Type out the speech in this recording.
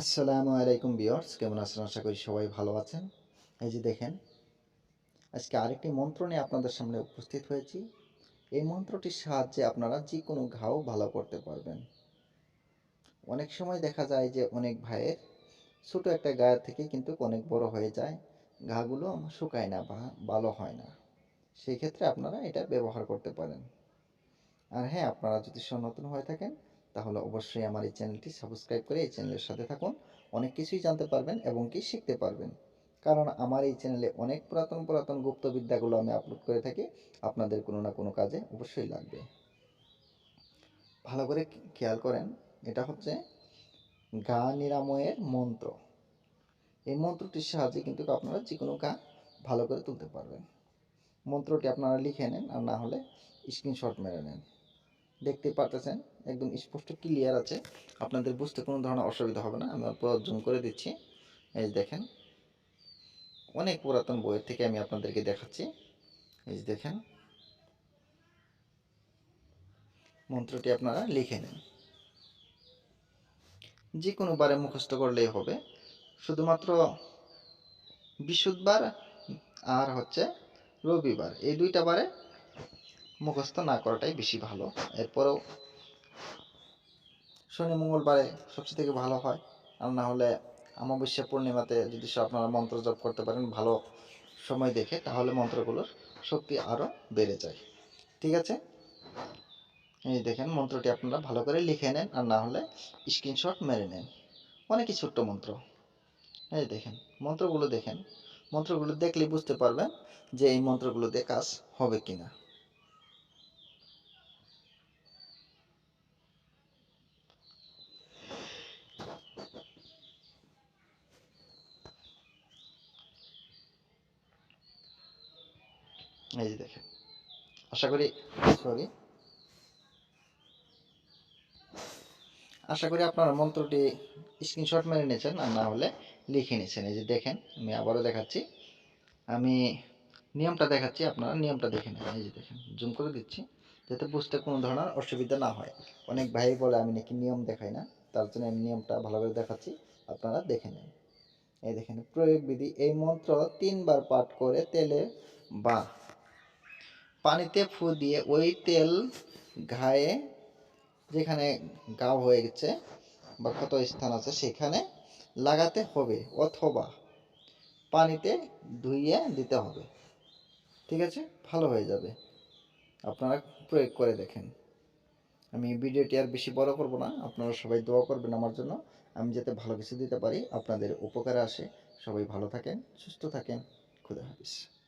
আসসালামু আলাইকুম বিয়ার্স কেমন আছেন? আশা করি সবাই ভালো আছেন। এই যে দেখেন, আজকে আরেকটি মন্ত্র নিয়ে আপনাদের সামনে উপস্থিত হয়েছি। এই মন্ত্রটির সাহায্যে আপনারা যে কোনো ঘাও ভালো করতে পারবেন। অনেক সময় দেখা যায় যে অনেক ভাইয়ের ছোট একটা গায়ে থেকে কিন্তু অনেক বড় হয়ে যায়, ঘাগুলো শুকায় না বা ভালো হয় না। সেই ক্ষেত্রে আপনারা এটা ব্যবহার করতে পারেন। আর হ্যাঁ আপনারা যদি সনাতন হয়ে থাকেন তাহলে অবশ্যই আমার এই চ্যানেলটি সাবস্ক্রাইব করে এই চ্যানেলের সাথে থাকুন। অনেক কিছুই জানতে পারবেন এবং কি শিখতে পারবেন। কারণ আমার এই চ্যানেলে অনেক পুরাতন পুরাতন গুপ্তবিদ্যাগুলো আমি আপলোড করে থাকি। আপনাদের কোনো না কোনো কাজে অবশ্যই লাগবে। ভালো করে খেয়াল করেন, এটা হচ্ছে গা নিরাময়ের মন্ত্র। এই মন্ত্রটির সাহায্যে কিন্তু আপনারা যে কোনো গা ভালো করে তুলতে পারবেন। মন্ত্রটি আপনারা লিখে নেন আর না হলে স্ক্রিনশট মেরে নেন। দেখতে পারতেছেন, একদম স্পষ্ট ক্লিয়ার আছে। আপনাদের বুঝতে কোনো ধরনের অসুবিধা হবে না, আমি অল্প জুম করে দিচ্ছি। এই দেখেন, অনেক পুরাতন বইয়ের থেকে আমি আপনাদেরকে দেখাচ্ছি। এই যে দেখেন, মন্ত্রটি আপনারা লিখে নেন। যে কোনো বারে মুখস্থ করলেই হবে। শুধুমাত্র বৃহস্পতিবার আর হচ্ছে রবিবার, এই দুইটা বারে মুখস্থ না করাটাই বেশি ভালো। এরপরেও শনি মঙ্গলবারে সবচেয়ে থেকে ভালো হয়। আর না হলে অমাবস্যা পূর্ণিমাতে যদি সে আপনারা মন্ত্র জপ করতে পারেন, ভালো সময় দেখে, তাহলে মন্ত্রগুলোর শক্তি আরও বেড়ে যায়। ঠিক আছে? এই দেখেন মন্ত্রটি আপনারা ভালো করে লিখে নেন, আর না হলে স্ক্রিনশট মেরে নেন। অনেকই ছোট্ট মন্ত্র। এই দেখেন, মন্ত্রগুলো দেখেন। মন্ত্রগুলো দেখলেই বুঝতে পারবেন যে এই মন্ত্রগুলো দিয়ে কাজ হবে কিনা। এই যে দেখেন। আশা করি সরি আশা করি আপনারা মন্ত্রটি স্ক্রিনশট মেরে নিয়েছেন আর না হলে লিখে নিয়েছেন। এই যে দেখেন, আমি আবারও দেখাচ্ছি। আমি নিয়মটা দেখাচ্ছি, আপনারা নিয়মটা দেখে নেন। এই যে দেখেন জুম করে দিচ্ছি, যাতে বুঝতে কোনো ধরনের অসুবিধা না হয়। অনেক ভাই বলে আমি নাকি নিয়ম দেখাই না, তার জন্য আমি নিয়মটা ভালোভাবে দেখাচ্ছি, আপনারা দেখে নেন। এই দেখেন, প্রয়োগ বিধি, এই মন্ত্র তিনবার পাঠ করে তেলে বা পানিতে ফু দিয়ে ওই তেল ঘায়ে যেখানে গাও হয়ে গেছে বা ক্ষত স্থান আছে সেখানে লাগাতে হবে অথবা পানিতে ধুইয়ে দিতে হবে। ঠিক আছে? ভালো হয়ে যাবে। আপনারা প্রয়োগ করে দেখেন। আমি ভিডিওটি আর বেশি বড় করব না। আপনারা সবাই দোয়া করবেন আমার জন্য। আমি যাতে ভালো কিছু দিতে পারি, আপনাদের উপকারে আসে। সবাই ভালো থাকেন, সুস্থ থাকেন। খুদা হাফিজ।